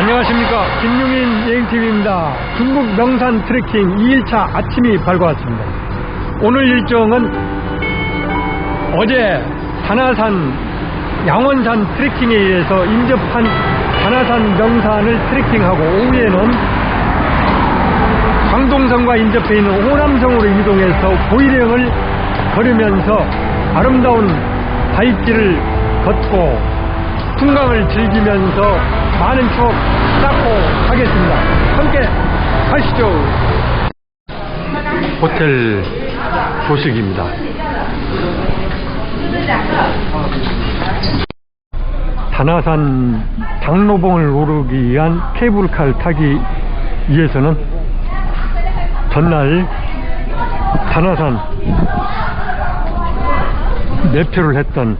안녕하십니까. 김용인 여행팀입니다. 중국 명산 트레킹 2일차 아침이 밝아왔습니다. 오늘 일정은 어제 단화산 양원산 트레킹에 의해서 인접한 단화산 명산을 트레킹하고 오후에는 광동성과 인접해 있는 호남성으로 이동해서 보이령을 걸으면서 아름다운 바위길을 걷고 풍광을 즐기면서 많은 추억 쌓고 하겠습니다. 함께 가시죠. 호텔 조식입니다. 단화산 장로봉을 오르기 위한 케이블카를 타기 위해서는 전날 단화산 매표를 했던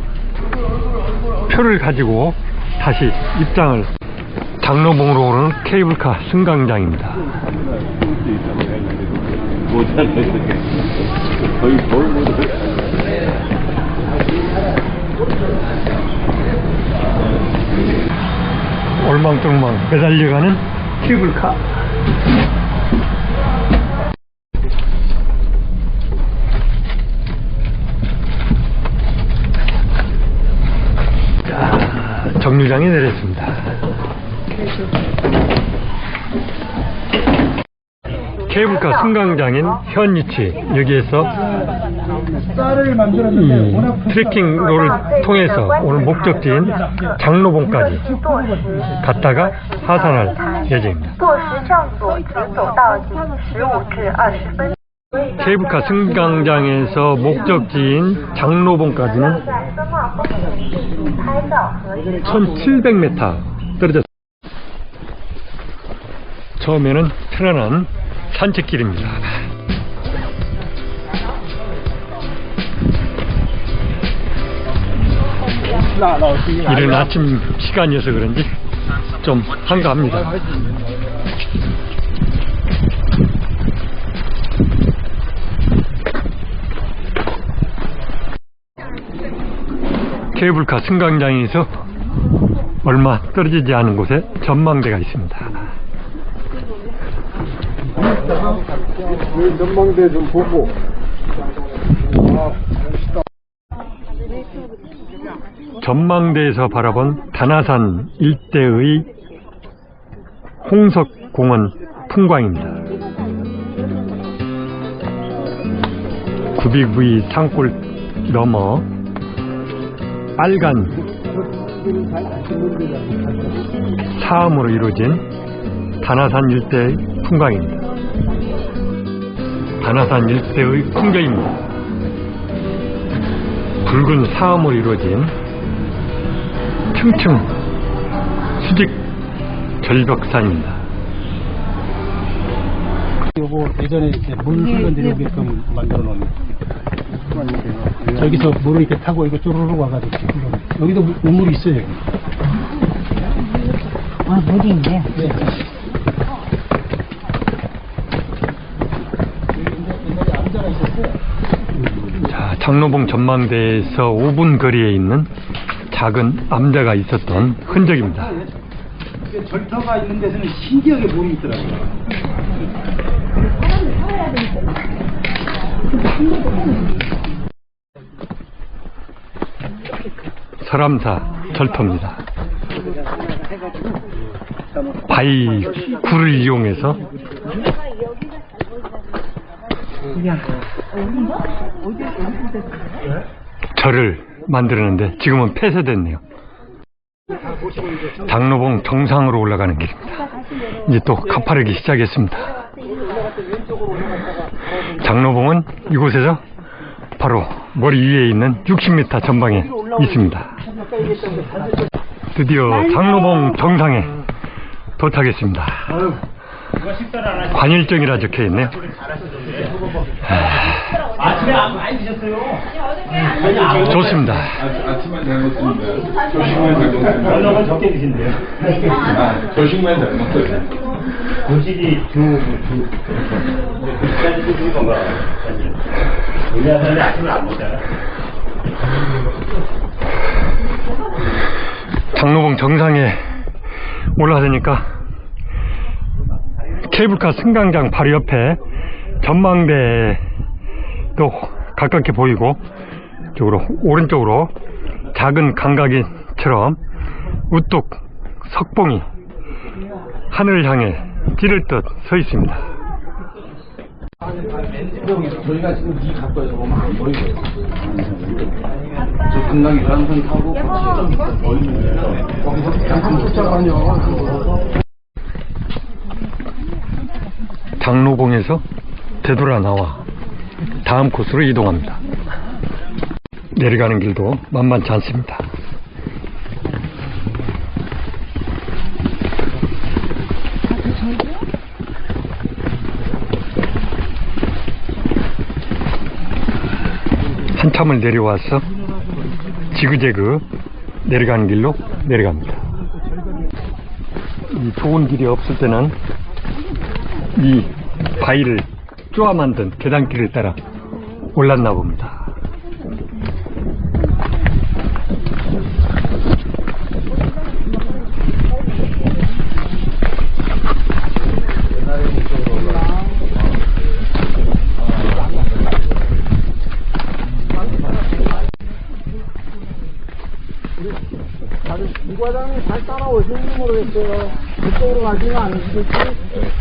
표를 가지고 다시 입장을 장로봉으로 오르는 케이블카 승강장입니다. 올망뚱망 매달려가는 케이블카. 자, 정류장에 내렸습니다. 케이블카 승강장인 현위치 여기에서 음, 트레킹로를 통해서 오늘 목적지인 장로봉까지 갔다가 하산할 예정입니다. 케이블카 승강장에서 목적지인 장로봉까지는 1700m 떨어졌습니다. 처음에는 편안한 산책길입니다. 이른 아침 시간이어서 그런지 좀 한가합니다. 케이블카 승강장에서 얼마 떨어지지 않은 곳에 전망대가 있습니다. 전망대 좀 보고 전망대에서 바라본 단화산 일대의 홍석공원 풍광입니다. 구비구이 산골 넘어 빨간 사암으로 이루어진 단화산 일대의 풍광입니다. 단화산 일대의 풍경입니다. 붉은 사암으로 이루어진 층층 수직 절벽산입니다. 요거 예전에 이렇게 물 흘러내리게끔 만들어 놓은 저기서 물을 이렇게 타고 이거 쪼르르 와가지고 흘러. 여기도 물- 우물이 있어요 여기. 아, 물이 있네. 자, 장로봉 전망대에서 5분 거리에 있는 작은 암자가 있었던 흔적입니다. 절터가 있는 데서는 신기하게 물이 있더라고요. 설암사 절터입니다. 바위 굴을 이용해서 절을 만들었는데 지금은 폐쇄됐네요. 장로봉 정상으로 올라가는 길입니다. 이제 또 가파르기 시작했습니다. 장로봉은 이곳에서 바로 머리 위에 있는 60m 전방에 있습니다. 드디어 장로봉 정상에 도착했습니다. 관일정이라 적혀 있네요. 아침에 안 많이 드셨어요? 좋습니다. 아침에 잘 먹습니다. 조식만 잘 먹습니다. 저녁은 적게 드신대요. 아, 조식만 잘 먹어요. 음식이 주, 주. 근데 그까지 드시는 건가? 사실. 우리나라 사람이 아침을 안 먹잖아. 장로봉 정상에 올라가니까 케이블카 승강장 바로 옆에 전망대도 가깝게 보이고 쪽으로 오른쪽으로 작은 감각이처럼 우뚝 석봉이 하늘을 향해 찌를 듯 서 있습니다. 저희가 지금 이 각도에서 보면 안 보이고요. 저 금강이 한선 타고 거기서 잠깐 쫓아가요. 장로봉에서 되돌아 나와 다음 코스로 이동합니다. 내려가는 길도 만만치 않습니다. 한참을 내려와서 지그재그 내려가는 길로 내려갑니다. 이 좋은 길이 없을 때는 이 바위를 쪼아 만든 계단길을 따라 올랐나 봅니다. 이 과장이 잘 따라오시는지 모르겠어요. 그쪽으로 가지는 않으시겠지?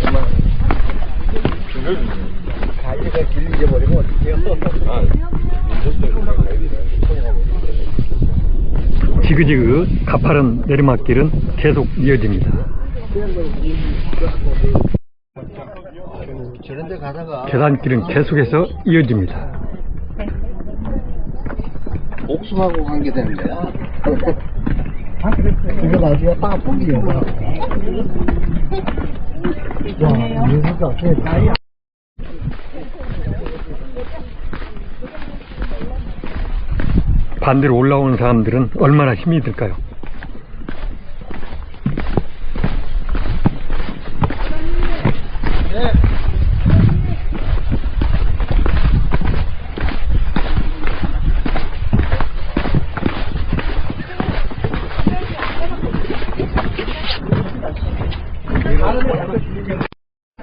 지그지그 가파른 내리막길은 계속 이어집니다. 계단길은 계속해서 이어집니다. 복숭아하고 관계되는데. 이거 나중에 딱 보기요. 야, 이거 진짜 반대로 올라오는 사람들은 얼마나 힘이 들까요?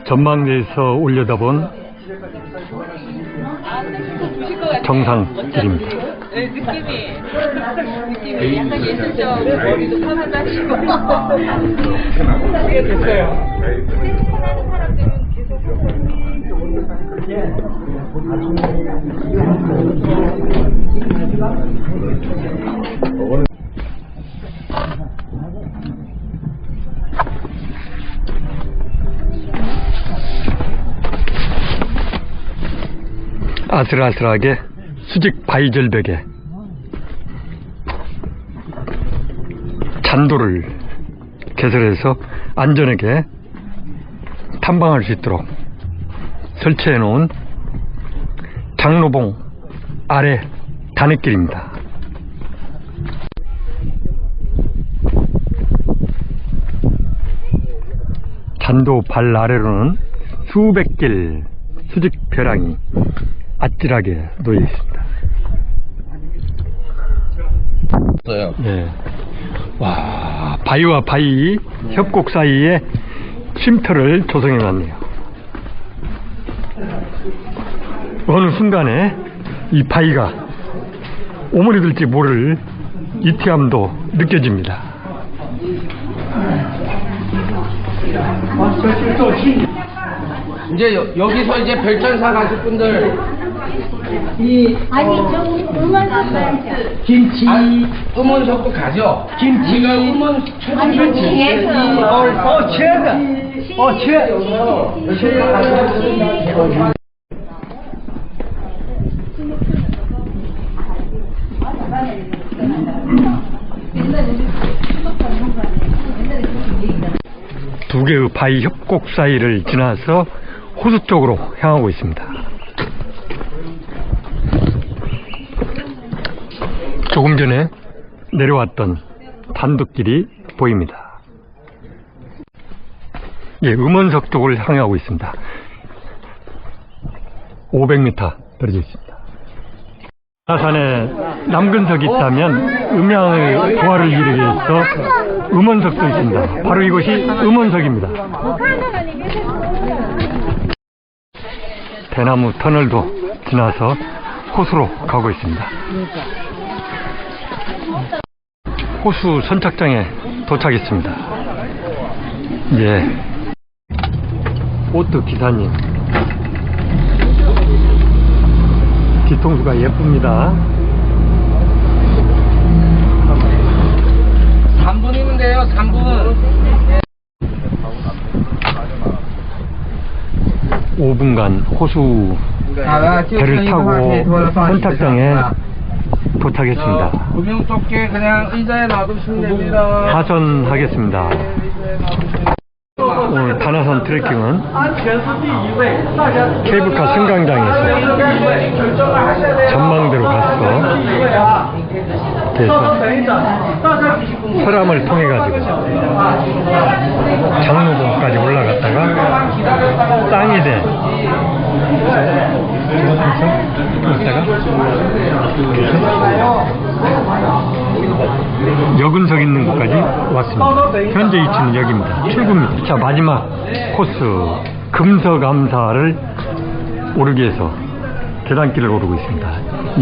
전망대에서 올려다본 정상길입니다. 네, 느낌이. 느낌이 약간 예술적 머리도 파마하시고. 아슬아슬하게 수직 바위 절벽에 잔도를 개설해서 안전하게 탐방할 수 있도록 설치해 놓은 장로봉 아래 단해길입니다. 잔도 발 아래로는 수백 길 수직 벼랑이 아찔하게 놓여 있습니다. 예. 와, 바위와 바위 협곡 사이에 쉼터를 조성해 놨네요. 어느 순간에 이 바위가 오므리들지 모를 이티함도 느껴집니다. 이제 여, 여기서 이제 별천사 가실 분들 아니 좀 음악 김치 음원석도 가죠. 김치가 음원 아니 뒤에서 어, 최다. 어, 최. 두 개의 바위 협곡 사이를 지나서 호수 쪽으로 향하고 있습니다. 조금 전에 내려왔던 단독길이 보입니다. 예, 음원석 쪽을 향하고 있습니다. 500m 떨어져 있습니다. 하산에 남근석이 있다면 음양의 조화를 이루기 위해서 음원석도 있습니다. 바로 이곳이 음원석입니다. 대나무 터널도 지나서 호수로 가고 있습니다. 호수 선착장에 도착했습니다. 예. 보트 기사님. 뒤통수가 예쁩니다. 3분이면 돼요, 3분. 5분간 호수 배를 타고 선착장에 도착했습니다. 구명 조끼 그냥 의자에 놔두시면 됩니다. 하선하겠습니다. 오늘 단화산 트레킹은 케이블카 승강장에서 전망대로 가서 돼서 서람을 통해 가지고 장로봉까지 올라갔다가 땅이 된 갔다가 여근석 있는 곳까지 왔습니다. 현재 위치는 여기입니다. 출구입니다. 자 마지막 코스 금서감사를 오르기 위해서 계단길을 오르고 있습니다.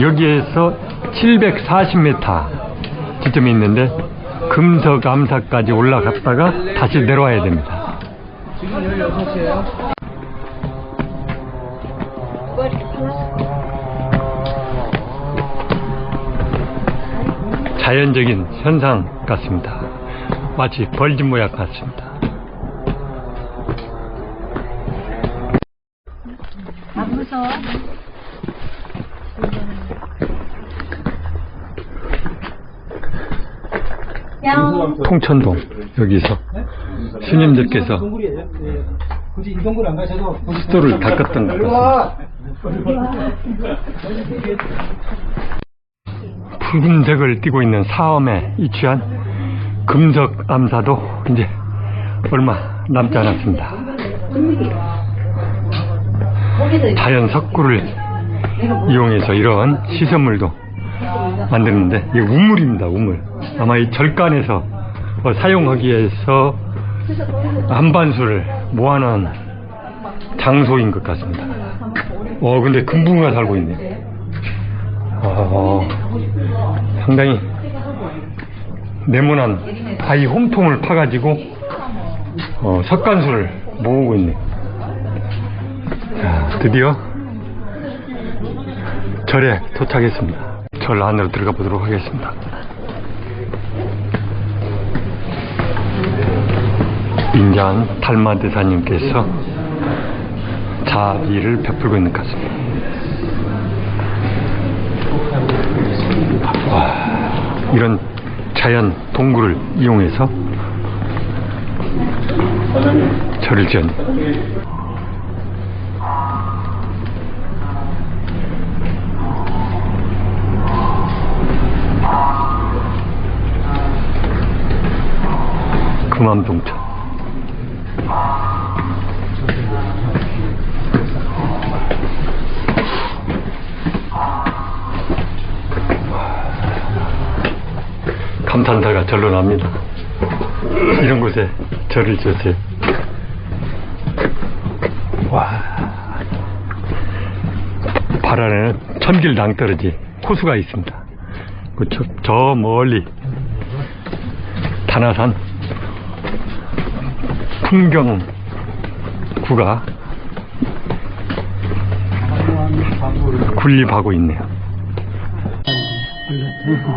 여기에서 740m 지점이 있는데 금서감사까지 올라갔다가 다시 내려와야 됩니다. 자연적인 현상 같습니다. 마치 벌집 모양 같습니다. 안 무서워? 양. 통천동 여기서 스님들께서 수도를 닦았던 것 같습니다. 붉은색을 띠고 있는 사엄에 위치한 금석 암사도 이제 얼마 남지 않았습니다. 자연 석굴을 이용해서 이런 시설물도 만드는데 이게 우물입니다. 우물. 아마 이 절간에서 어, 사용하기 위해서 한반수를 모아놓은 장소인 것 같습니다. 어 근데 금붕어가 살고 있네요. 어, 상당히 네모난 바위 홈통을 파가지고 어, 석간수를 모으고 있네요. 자, 드디어 절에 도착했습니다. 절 안으로 들어가 보도록 하겠습니다. 인자한 달마 대사님께서 자비를 베풀고 있는 것 같습니다. 이런 자연 동굴을 이용해서 절을 지은 금암동천 절로 납니다. 이런 곳에 절을 지었어요. 와. 발 안에는 천길 낭떠러지 호수가 있습니다. 그 저, 저 멀리 단화산 풍경구가 군립하고 있네요.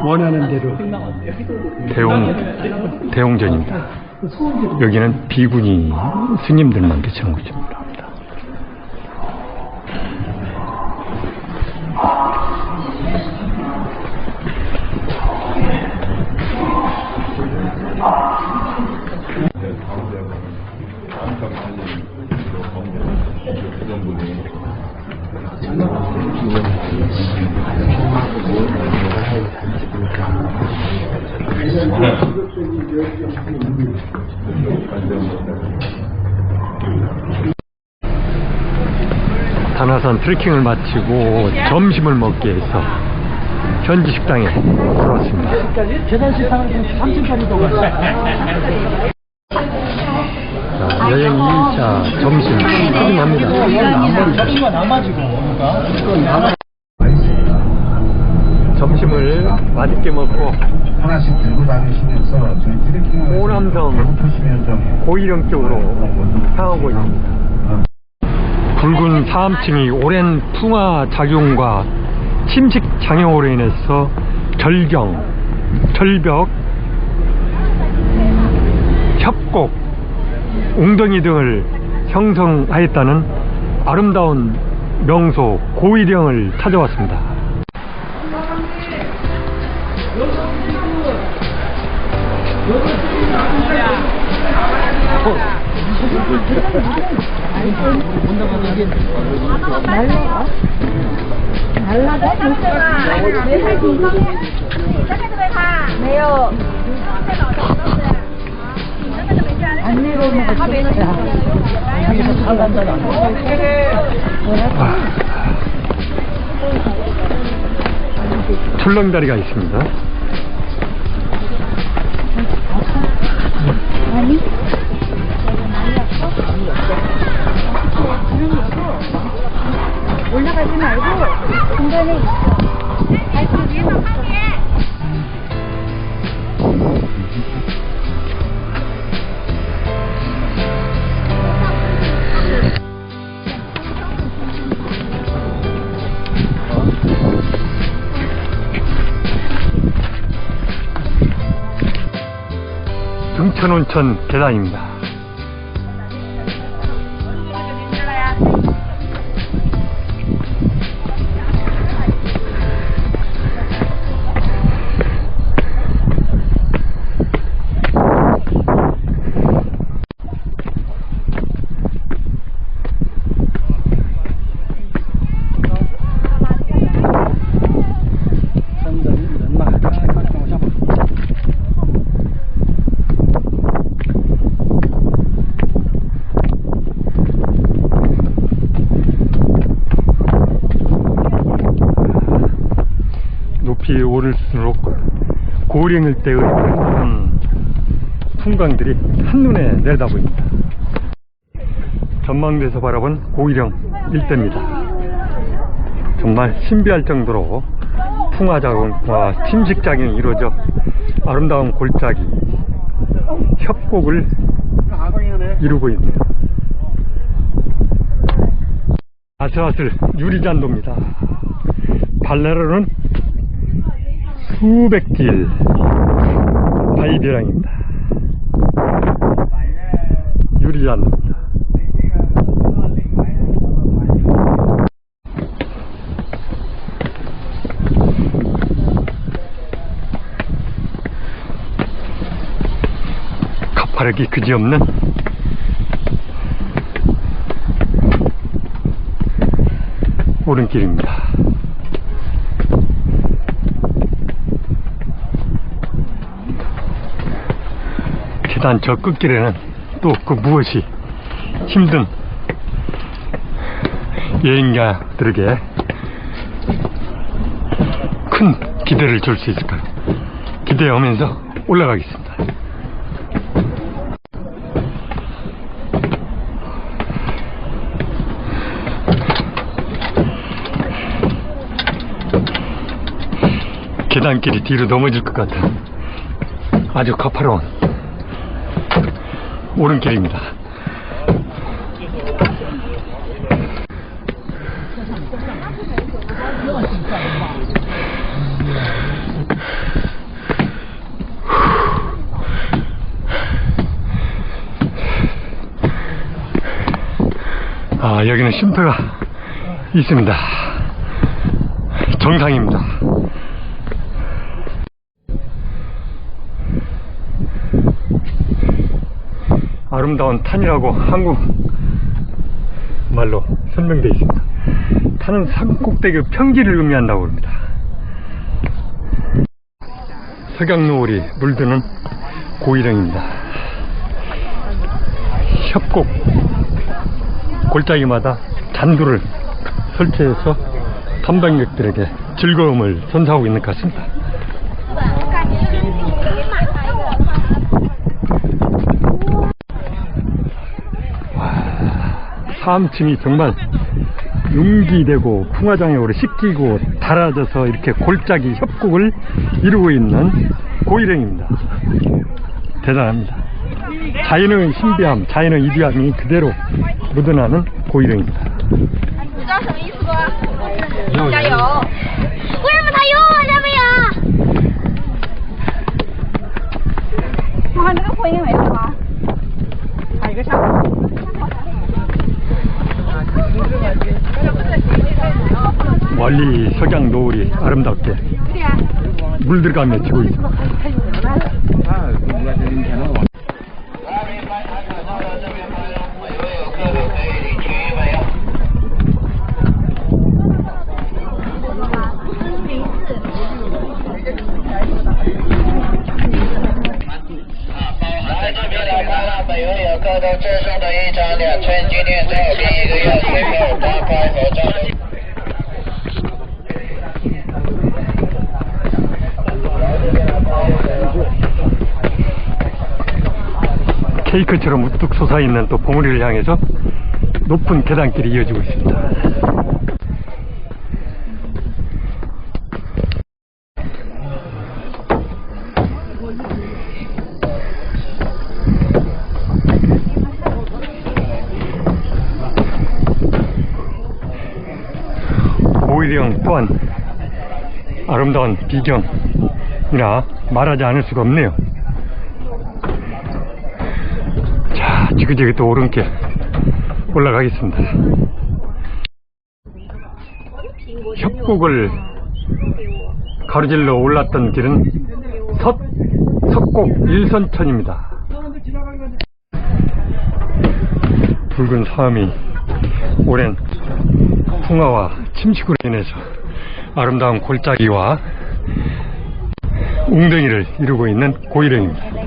원하는 대로 대웅 대웅전입니다. 여기는 비구니 스님들만 계시는 곳입니다. 단화산 트레킹을 마치고 점심을 먹기 위해서 전지 식당에 들어왔습니다. 계단 식당은 지금 3층까지 더 가요. 자, 여행 2차 점심 푸짐합니다. 접시가 남아지고 그러니까 점심을 맛있게 먹고 하나씩 들고 다니시면서 저희 트레킹을 오남성 고일영 쪽으로 향하고 있습니다. 굵은 사암층이 오랜 풍화 작용과 침식 작용으로 인해서 절경, 절벽, 협곡, 웅덩이 등을 형성하였다는 아름다운 명소 고일영을 찾아왔습니다. 출렁다리가 있습니다. 중간에 있어. 하게. 등천온천 계단입니다. 오를수록 고령일 때의 음, 풍광들이 한눈에 내다보입니다. 전망대에서 바라본 고일영 일대입니다. 정말 신비할 정도로 풍화작용과 침식작용이 이루어져 아름다운 골짜기, 협곡을 이루고 있네요. 아슬아슬 유리잔도입니다. 발레로는 수백 길 바이벼랑입니다. 유리잔도입니다. 가파르기 그지없는 오른길입니다. 계단 저 끝길에는 또 그 무엇이 힘든 여행자들에게 큰 기대를 줄 수 있을까요? 기대하면서 올라가겠습니다. 계단길이 뒤로 넘어질 것 같은 아주 가파로운 오른길입니다. 아, 여기는 쉼터가 있습니다. 정상입니다. 아름다운 탄이라고 한국 말로 설명되어 있습니다. 탄은 산 꼭대기 평지를 의미한다고 합니다. 석양노을이 물드는 고일영입니다. 협곡 골짜기마다 잔두를 설치해서 탐방객들에게 즐거움을 선사하고 있는 것 같습니다. 사암층이 정말 융기되고 풍화장역으로 씻기고 달아져서 이렇게 골짜기 협곡을 이루고 있는 고일행입니다. 대단합니다. 자연의 신비함, 자연의 이디함이 그대로 묻어나는 고일행입니다. 加油！为什么他有我这没有？哇，那个回应没有吗？还有一个啥？ 멀리 석양 노을이 아름답게 물들가며 지고 있습니다. 케이크처럼 우뚝 솟아있는 또 봉우리를 향해서 높은 계단길이 이어지고 있습니다. 오일영 또한 아름다운 비경이라 말하지 않을 수가 없네요. 지그재그 또 오른길 올라가겠습니다. 협곡을 가로질러 올랐던 길은 석, 석곡 일선천입니다. 붉은 섬이 오랜 풍화와 침식으로 인해서 아름다운 골짜기와 웅덩이를 이루고 있는 고일행입니다.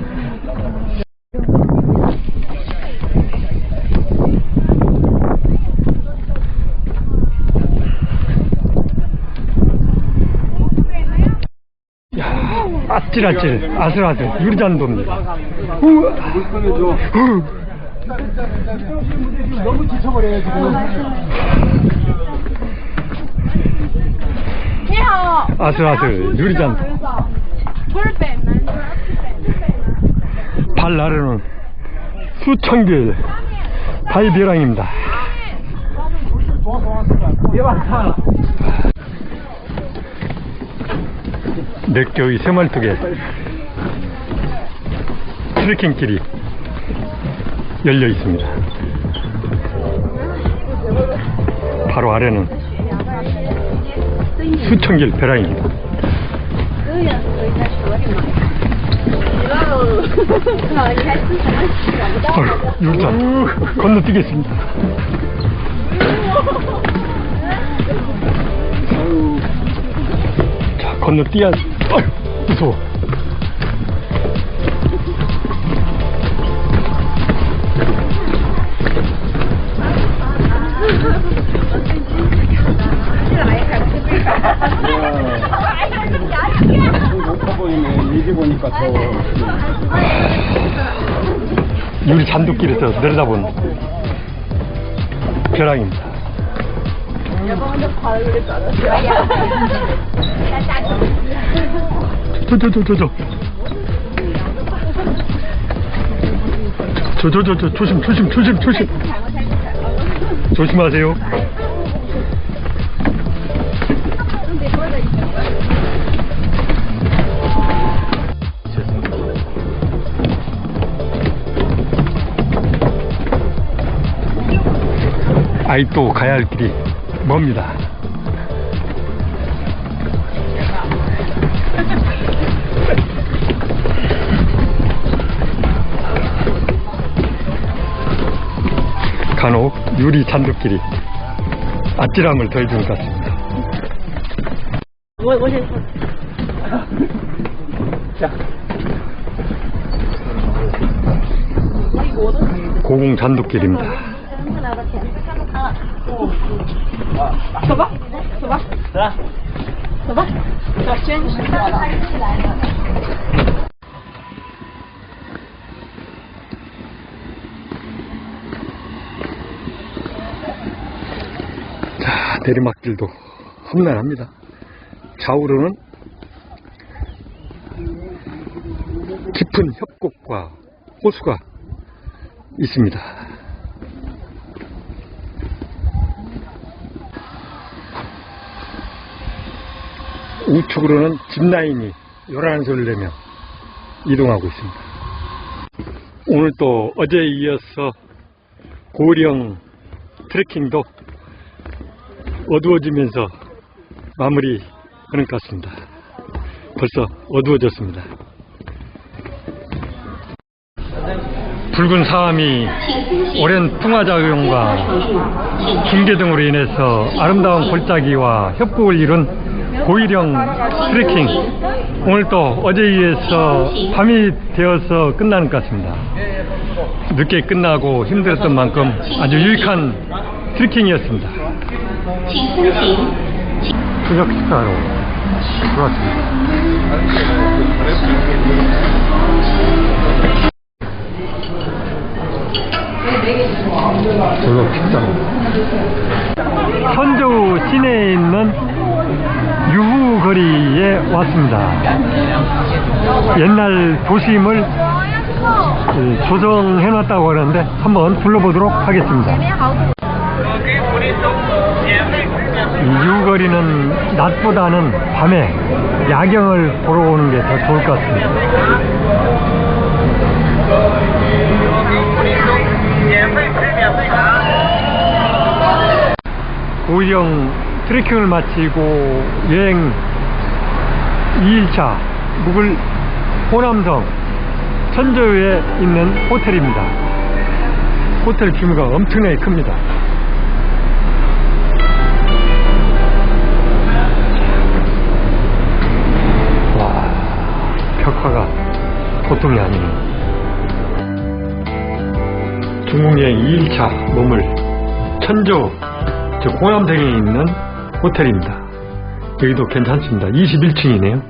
야, 아찔아찔. 아슬아슬. 유리잔 돕니다 너무 지쳐버려요 아슬아슬. 유리잔 발 나르는 수천 개의 발벼랑입니다. 예, 넥교의 세말뚝에 트레킹길이 열려 있습니다. 바로 아래는 수천길 베랑입니다 육자 어, 건너뛰겠습니다. 자 건너뛰어야지 아유, 무서워. 유리 잔도길에서 내려다본 벼랑입니다. 저, 저, 저, 저, 저. 저, 저, 저, 저, 조심, 조심, 조심, 조심. 조심하세요. 아직도 가야 할 길이 멉니다. 유리 잔도길이 아찔함을 더해주는 것 같습니다. 고공 잔도길입니다. 내리막길도 험난합니다. 좌우로는 깊은 협곡과 호수가 있습니다. 우측으로는 짚라인이 요란한 소리를 내며 이동하고 있습니다. 오늘 또 어제에 이어서 고령 트레킹도 어두워지면서 마무리 하는 것 같습니다. 벌써 어두워졌습니다. 붉은 사암이 오랜 풍화작용과 중계 등으로 인해서 아름다운 골짜기와 협곡을 이룬 고일형 트레킹 오늘 또 어제에 이어서 밤이 되어서 끝나는 것 같습니다. 늦게 끝나고 힘들었던 만큼 아주 유익한 트레킹이었습니다. 저녁 식사로 들어왔습니다. 저녁 식사로 선저우 시내에 있는 유후거리에 왔습니다. 옛날 도심을 예, 조성해놨다고 하는데 한번 둘러보도록 하겠습니다. 이 유거리는 낮보다는 밤에 야경을 보러 오는 게 더 좋을 것 같습니다. 고령 트레킹을 마치고 여행 2일차 묵을 호남성 천저에 있는 호텔입니다. 호텔 규모가 엄청나게 큽니다. 보통이 아니네요. 중국여행 2일차 머물 천조, 즉 호남성에 있는 호텔입니다. 여기도 괜찮습니다. 21층이네요.